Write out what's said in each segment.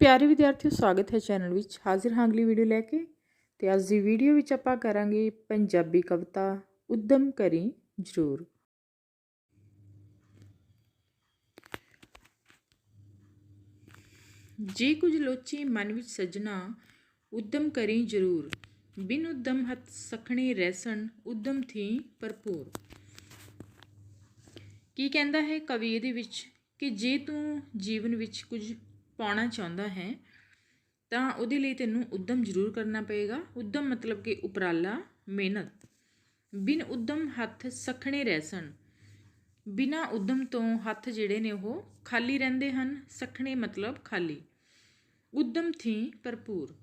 ਪਿਆਰੇ ਵਿਦਿਆਰਥੀਓ, ਸਵਾਗਤ ਹੈ ਚੈਨਲ ਵਿੱਚ। ਹਾਜ਼ਰ ਹਾਂ ਅਗਲੀ ਵੀਡੀਓ ਲੈ ਕੇ। ਤੇ ਅੱਜ ਦੀ ਵੀਡੀਓ ਵਿੱਚ ਆਪਾਂ ਕਰਾਂਗੇ ਪੰਜਾਬੀ ਕਵਿਤਾ ਉਦਮ ਕਰੀ ਜ਼ਰੂਰ। ਜੇ ਕੁਝ ਲੋਚੀ ਮਨ ਵਿੱਚ ਸਜਣਾ, ਉਦਮ ਕਰੀ ਜ਼ਰੂਰ। ਬਿਨ ਉਦਮ ਹੱਥ ਸਖਣੇ ਰਹਿਸਣ ਉਦਮ ਥੀ ਭਰਪੂਰ। ਕੀ ਕਹਿੰਦਾ ਹੈ ਕਵੀ ਇਹਦੇ ਵਿੱਚ ਕਿ ਜੇ ਤੂੰ ਜੀਵਨ ਵਿੱਚ ਕੁਝ ਪਾਉਣਾ ਚਾਹੁੰਦਾ ਹੈ, ਤਾਂ ਉਹਦੇ ਲਈ ਤੈਨੂੰ ਉਦਮ ਜ਼ਰੂਰ ਕਰਨਾ ਪਏਗਾ। ਉਦਮ ਮਤਲਬ ਕਿ ਉਪਰਾਲਾ, ਮਿਹਨਤ। ਬਿਨ ਉਦਮ ਹੱਥ ਸਖਣੇ ਰਹਿਸਣ ਬਿਨਾ ਉਦਮ ਤੋਂ ਹੱਥ ਜਿਹੜੇ ਨੇ ਉਹ ਖਾਲੀ ਰਹਿੰਦੇ ਹਨ। ਸਖਣੇ ਮਤਲਬ ਖਾਲੀ। ਉਦਮ ਥੀ ਭਰਪੂਰ।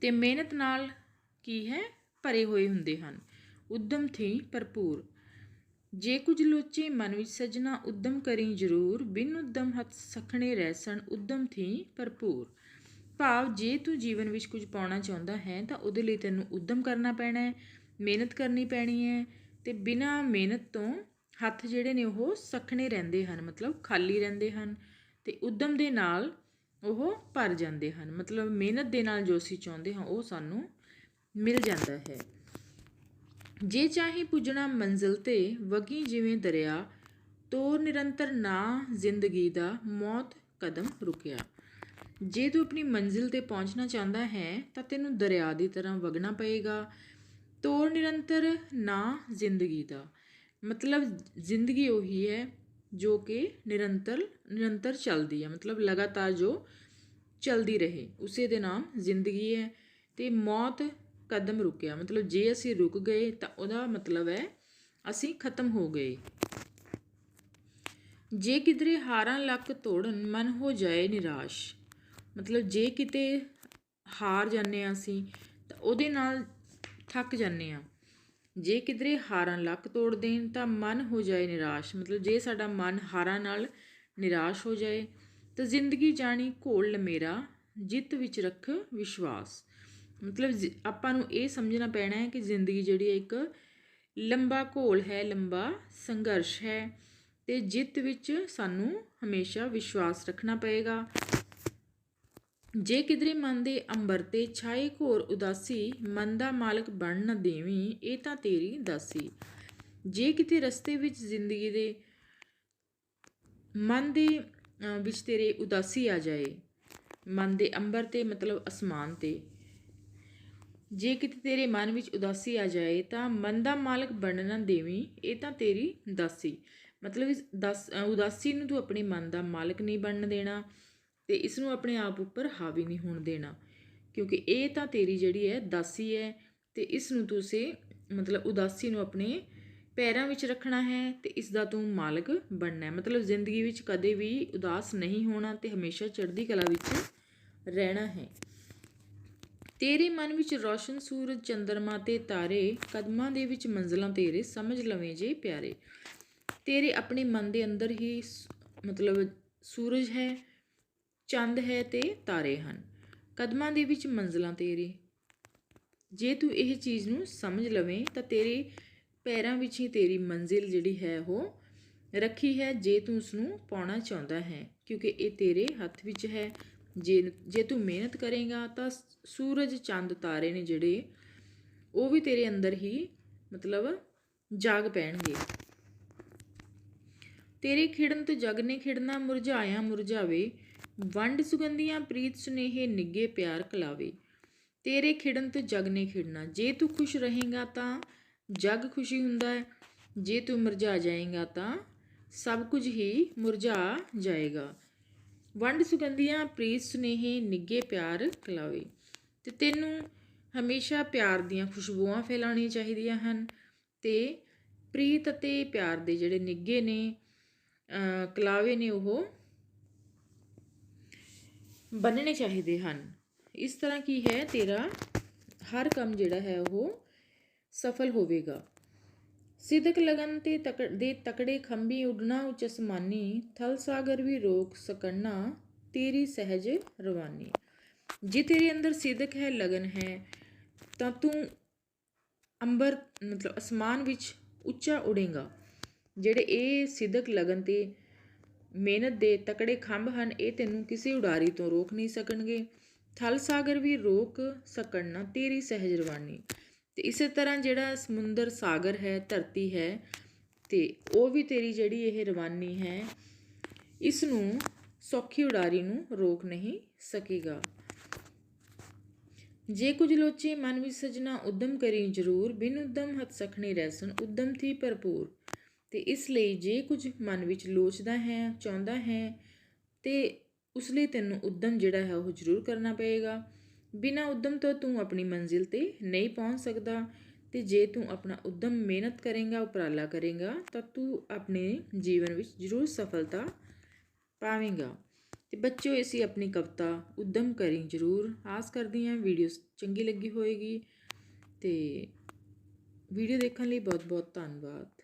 ਤੇ ਮਿਹਨਤ ਨਾਲ ਕੀ ਹੈ? ਭਰੇ ਹੋਏ ਹੁੰਦੇ ਹਨ। ਉਦਮ ਥੀ ਭਰਪੂਰ। ਜੇ ਕੁਝ ਲੋਚੇ ਮਨ ਵਿੱਚ ਸਜਣਾ ਉਦਮ ਕਰੀ ਜ਼ਰੂਰ, ਬਿਨ ਉਦਮ ਹੱਥ ਸਖਣੇ ਰਹਿਸਣ ਉਦਮ ਥੀ ਭਰਪੂਰ। ਭਾਵ ਜੇ ਤੂੰ ਜੀਵਨ ਵਿੱਚ ਕੁਝ ਪਾਉਣਾ ਚਾਹੁੰਦਾ ਹੈ, ਤਾਂ ਉਹਦੇ ਲਈ ਤੈਨੂੰ ਉਦਮ ਕਰਨਾ ਪੈਣਾ ਹੈ, ਮਿਹਨਤ ਕਰਨੀ ਪੈਣੀ ਹੈ ਤੇ ਬਿਨਾਂ ਮਿਹਨਤ ਤੋਂ ਹੱਥ ਜਿਹੜੇ ਨੇ ਉਹ ਸਖਣੇ ਰਹਿੰਦੇ ਹਨ, ਮਤਲਬ ਖਾਲੀ ਰਹਿੰਦੇ ਹਨ ਤੇ ਉਦਮ ਦੇ ਨਾਲ ਉਹ ਭਰ ਜਾਂਦੇ ਹਨ। ਮਤਲਬ ਮਿਹਨਤ ਦੇ ਨਾਲ ਜੋ ਅਸੀਂ ਚਾਹੁੰਦੇ ਹਾਂ, ਉਹ ਸਾਨੂੰ ਮਿਲ ਜਾਂਦਾ ਹੈ। ਜੇ ਚਾਹੀ ਪੁੱਜਣਾ ਮੰਜ਼ਿਲ ਤੇ ਵਗੀ ਜਿਵੇਂ ਦਰਿਆ, ਤੋਰ ਨਿਰੰਤਰ ਨਾ ਜ਼ਿੰਦਗੀ ਦਾ ਮੌਤ ਕਦਮ ਰੁਕਿਆ। ਜੇ ਤੂੰ ਆਪਣੀ ਮੰਜ਼ਿਲ ਤੇ ਪਹੁੰਚਣਾ ਚਾਹੁੰਦਾ ਹੈ, ਤਾਂ ਤੈਨੂੰ ਦਰਿਆ ਦੀ ਤਰ੍ਹਾਂ ਵਗਣਾ ਪਏਗਾ। ਤੋਰ ਨਿਰੰਤਰ ਨਾ ਜ਼ਿੰਦਗੀ ਦਾ ਮਤਲਬ ਜ਼ਿੰਦਗੀ ਉਹੀ ਹੈ ਜੋ ਕਿ ਨਿਰੰਤਰ ਨਿਰੰਤਰ ਚੱਲਦੀ ਹੈ। ਮਤਲਬ ਲਗਾਤਾਰ ਜੋ ਚੱਲਦੀ ਰਹੇ, ਉਸੇ ਦੇ ਨਾਮ ਜ਼ਿੰਦਗੀ ਹੈ। ਤੇ ਮੌਤ ਕਦਮ ਰੁਕਿਆ। ਮਤਲਬ ਜੇ ਅਸੀਂ ਰੁਕ ਗਏ ਤਾਂ ਉਹਦਾ ਮਤਲਬ ਹੈ ਅਸੀਂ ਖਤਮ ਹੋ ਗਏ। ਜੇ ਕਿਧਰੇ ਹਾਰਾਂ ਲੱਕ ਤੋੜਨ ਮਨ ਹੋ ਜਾਏ ਨਿਰਾਸ਼, ਮਤਲਬ ਜੇ ਕਿਤੇ ਹਾਰ ਜਾਂਦੇ ਆ ਅਸੀਂ ਤਾਂ ਉਹਦੇ ਨਾਲ ਥੱਕ ਜਾਂਦੇ ਆ ਜੇ ਕਿਧਰੇ ਹਾਰਾਂ ਲੱਕ ਤੋੜ ਦੇਣ ਤਾਂ ਮਨ ਹੋ ਜਾਏ ਨਿਰਾਸ਼, ਮਤਲਬ ਜੇ ਸਾਡਾ ਮਨ ਹਾਰਾਂ ਨਾਲ ਨਿਰਾਸ਼ ਹੋ ਜਾਏ ਤਾਂ ਜ਼ਿੰਦਗੀ ਜਾਣੀ ਘੋਲ ਲਮੇਰਾ, ਜਿੱਤ ਵਿੱਚ ਰੱਖ ਵਿਸ਼ਵਾਸ। ਮਤਲਬ ਜ਼ਿ- ਆਪਾਂ ਨੂੰ ਇਹ ਸਮਝਣਾ ਪੈਣਾ ਹੈ ਕਿ ਜ਼ਿੰਦਗੀ ਜਿਹੜੀ ਹੈ ਇੱਕ ਲੰਬਾ ਘੋਲ ਹੈ, ਲੰਬਾ ਸੰਘਰਸ਼ ਹੈ ਤੇ ਜਿੱਤ ਵਿੱਚ ਸਾਨੂੰ ਹਮੇਸ਼ਾ ਵਿਸ਼ਵਾਸ ਰੱਖਣਾ ਪਏਗਾ। ਜੇ ਕਿਧਰੇ ਮਨ ਦੇ ਅੰਬਰ ਤੇ ਛਾਏ ਘੋਰ ਉਦਾਸੀ ਮਨ ਦਾ ਮਾਲਕ ਬਣ ਨਾ ਦੇਵੀਂ, ਇਹ ਤਾਂ ਤੇਰੀ ਦਾਸੀ। ਜੇ ਕਿਤੇ ਰਸਤੇ ਵਿੱਚ ਜ਼ਿੰਦਗੀ ਦੇ ਮਨ ਦੇ ਵਿੱਚ ਤੇਰੇ ਉਦਾਸੀ ਆ ਜਾਏ, ਮਨ ਦੇ ਅੰਬਰ ਤੇ ਮਤਲਬ ਅਸਮਾਨ ਤੇ ਜੇ ਕਿਤੇ ਤੇਰੇ ਮਨ ਵਿੱਚ ਉਦਾਸੀ ਆ ਜਾਏ ਤਾਂ ਮਨ ਦਾ ਮਾਲਕ ਬਣਨਾ ਨਾ ਦੇਵੀਂ, ਇਹ ਤਾਂ ਤੇਰੀ ਦਾਸੀ ਮਤਲਬ ਇਸ ਦਸ ਉਦਾਸੀ ਨੂੰ ਤੂੰ ਆਪਣੇ ਮਨ ਦਾ ਮਾਲਕ ਨਹੀਂ ਬਣਨ ਦੇਣਾ ਤੇ ਇਸ ਨੂੰ ਆਪਣੇ ਆਪ ਉੱਪਰ ਹਾਵੀ ਨਹੀਂ ਹੋਣ ਦੇਣਾ। ਕਿਉਂਕਿ ਇਹ ਤਾਂ ਤੇਰੀ ਜਿਹੜੀ ਹੈ ਦਾਸੀ ਹੈ ਤੇ ਇਸ ਨੂੰ ਤੁਸੀਂ ਮਤਲਬ ਉਦਾਸੀ ਨੂੰ ਆਪਣੇ ਪੈਰਾਂ ਵਿੱਚ ਰੱਖਣਾ ਹੈ ਤੇ ਇਸ ਦਾ ਤੂੰ ਮਾਲਕ ਬਣਨਾ ਹੈ। ਮਤਲਬ ਜ਼ਿੰਦਗੀ ਵਿੱਚ ਕਦੇ ਵੀ ਉਦਾਸ ਨਹੀਂ ਹੋਣਾ ਤੇ ਹਮੇਸ਼ਾ ਚੜ੍ਹਦੀ ਕਲਾ ਵਿੱਚ ਰਹਿਣਾ ਹੈ। ਤੇਰੇ ਮਨ ਵਿੱਚ ਰੌਸ਼ਨ ਸੂਰਜ, ਚੰਦਰਮਾ ਤੇ ਤਾਰੇ, ਕਦਮਾਂ ਦੇ ਵਿੱਚ ਮੰਜ਼ਲਾਂ ਤੇਰੇ, ਸਮਝ ਲਵੇਂ ਜੇ ਪਿਆਰੇ। ਤੇਰੇ ਆਪਣੇ ਮਨ ਦੇ ਅੰਦਰ ਹੀ ਮਤਲਬ ਸੂਰਜ ਹੈ, ਚੰਦ ਹੈ ਤੇ ਤਾਰੇ ਹਨ। ਕਦਮਾਂ ਦੇ ਵਿੱਚ ਮੰਜ਼ਲਾਂ ਤੇਰੇ। ਜੇ ਤੂੰ ਇਹ ਚੀਜ਼ ਨੂੰ ਸਮਝ ਲਵੇਂ, ਤਾਂ ਤੇਰੇ ਪੈਰਾਂ ਵਿੱਚ ਹੀ ਤੇਰੀ ਮੰਜ਼ਿਲ ਜਿਹੜੀ ਹੈ ਉਹ ਰੱਖੀ ਹੈ, ਜੇ ਤੂੰ ਉਸ ਨੂੰ ਪਾਉਣਾ ਚਾਹੁੰਦਾ ਹੈ, ਕਿਉਂਕਿ ਇਹ ਤੇਰੇ ਹੱਥ ਵਿੱਚ ਹੈ। ਜੇ ਜੇ ਤੂੰ ਮਿਹਨਤ ਕਰੇਗਾ ਤਾਂ ਸੂਰਜ, ਚੰਦ, ਤਾਰੇ ਨੇ ਜਿਹੜੇ, ਉਹ ਵੀ ਤੇਰੇ ਅੰਦਰ ਹੀ, ਮਤਲਬ ਜਾਗ ਪੈਣਗੇ। ਤੇਰੇ ਖਿੜਨ ਤੇ ਜਗ ਨੇ ਖਿੜਨਾ ਮੁਰਝਾਇਆ ਮੁਰਝਾਵੇ, ਵੰਡ ਸੁਗੰਧੀਆਂ ਪ੍ਰੀਤ ਸੁਨੇਹੇ ਨਿੱਗੇ ਪਿਆਰ ਕਲਾਵੇ। ਤੇਰੇ ਖਿੜਨ ਤੇ ਜਗ ਨੇ ਖਿੜਨਾ, ਜੇ ਤੂੰ ਖੁਸ਼ ਰਹੇਗਾ ਤਾਂ ਜਗ ਖੁਸ਼ੀ ਹੁੰਦਾ ਹੈ, ਜੇ ਤੂੰ ਮੁਰਝਾ ਜਾਏਗਾ ਤਾਂ ਸਭ ਕੁਝ ਹੀ ਮੁਰਝਾ ਜਾਏਗਾ। ਵੰਡ ਸੁਗੰਧੀਆਂ, ਪ੍ਰੀਤ ਸੁਨੇਹੇ ਨਿੱਗੇ ਪਿਆਰ, ਕਲਾਵੇ। ਤੇ ਤੈਨੂੰ ਹਮੇਸ਼ਾ ਪਿਆਰ ਦੀਆਂ ਖੁਸ਼ਬੂਆਂ ਫੈਲਾਉਣੀਆਂ ਚਾਹੀਦੀਆਂ ਹਨ ਤੇ ਪ੍ਰੀਤ ਅਤੇ ਪਿਆਰ ਦੇ ਜਿਹੜੇ ਨਿੱਗੇ ਨੇ ਕਲਾਵੇ ਨੇ ਉਹ ਬੰਨਣੇ ਚਾਹੀਦੇ ਹਨ। ਇਸ ਤਰ੍ਹਾਂ ਕੀ ਹੈ, ਤੇਰਾ ਹਰ ਕੰਮ ਜਿਹੜਾ ਹੈ ਉਹ ਸਫਲ ਹੋਵੇਗਾ। ਸਿਦਕ ਲਗਨ ਤੇ ਤਕੜ ਦੇ ਤਕੜੇ ਖੰਭੀ ਉਡਣਾ ਉੱਚ ਅਸਮਾਨੀ, ਥਲ ਸਾਗਰ ਵੀ ਰੋਕ ਸਕਣਾ, ਤੇਰੀ ਸਹਿਜ ਰਵਾਨੀ। ਜੇ ਤੇਰੇ ਅੰਦਰ ਸਿਦਕ ਹੈ, ਲਗਨ ਹੈ, ਤਾਂ ਤੂੰ ਅੰਬਰ, ਮਤਲਬ ਅਸਮਾਨ ਵਿੱਚ ਉੱਚਾ ਉਡੇਗਾ। ਜਿਹੜੇ ਇਹ ਸਿਦਕ ਲਗਨ ਤੇ ਮਿਹਨਤ ਦੇ ਤਕੜੇ ਖੰਭ ਹਨ, ਇਹ ਤੈਨੂੰ ਕਿਸੇ ਉਡਾਰੀ ਤੋਂ ਰੋਕ ਨਹੀਂ ਸਕਣਗੇ। ਥਲ ਸਾਗਰ ਵੀ ਰੋਕ ਸਕਣ ਨਾ ਤੇਰੀ ਸਹਿਜ ਰਵਾਨੀ। ਤੇ ਇਸੇ ਤਰ੍ਹਾਂ ਜਿਹੜਾ ਸਮੁੰਦਰ ਸਾਗਰ ਹੈ, ਧਰਤੀ ਹੈ ਤੇ ਉਹ ਵੀ ਤੇਰੀ ਜਿਹੜੀ ਇਹ ਰਵਾਨੀ ਹੈ ਇਸ ਨੂੰ ਸੌਖੀ ਉਡਾਰੀ ਨੂੰ ਰੋਕ ਨਹੀਂ ਸਕੇਗਾ। ਜੇ ਕੁਝ ਲੋਚੇ ਮਨ ਵਿੱਚ ਸਜਣਾ ਉਦਮ ਕਰੀ ਜ਼ਰੂਰ, ਬਿਨ ਉਦਮ ਹੱਥ ਸਖਣੀ ਰਹਿਸਨ ਉਦਮ ਥੀ ਭਰਪੂਰ। ਤੇ ਇਸ ਲਈ ਜੇ ਕੁਝ ਮਨ ਵਿੱਚ ਲੋਚਦਾ ਹੈ, ਚਾਹੁੰਦਾ ਹੈ, ਤੇ ਉਸ ਲਈ ਤੈਨੂੰ ਉਦਮ ਜਿਹੜਾ ਹੈ ਉਹ ਜ਼ਰੂਰ ਕਰਨਾ ਪਏਗਾ। ਬਿਨਾਂ ਉਦਮ ਤੋਂ ਤੂੰ ਆਪਣੀ ਮੰਜ਼ਿਲ ਤੇ ਨਹੀਂ ਪਹੁੰਚ ਸਕਦਾ। ਤੇ ਜੇ ਤੂੰ ਆਪਣਾ ਉਦਮ ਮਿਹਨਤ ਕਰੇਗਾ, ਉਪਰਾਲਾ ਕਰੇਗਾ, ਤਾਂ ਤੂੰ ਆਪਣੇ ਜੀਵਨ ਵਿੱਚ ਜ਼ਰੂਰ ਸਫਲਤਾ ਪਾਵੇਂਗਾ। ਤੇ ਬੱਚਿਓ ਅਸੀਂ ਆਪਣੀ ਕਵਿਤਾ ਉਦਮ ਕਰੀ ਜ਼ਰੂਰ ਆਸ ਕਰਦੀ ਹਾਂ। ਵੀਡੀਓ ਚੰਗੀ ਲੱਗੀ ਹੋਏਗੀ। ਤੇ ਵੀਡੀਓ ਦੇਖਣ ਲਈ ਬਹੁਤ ਬਹੁਤ ਧੰਨਵਾਦ।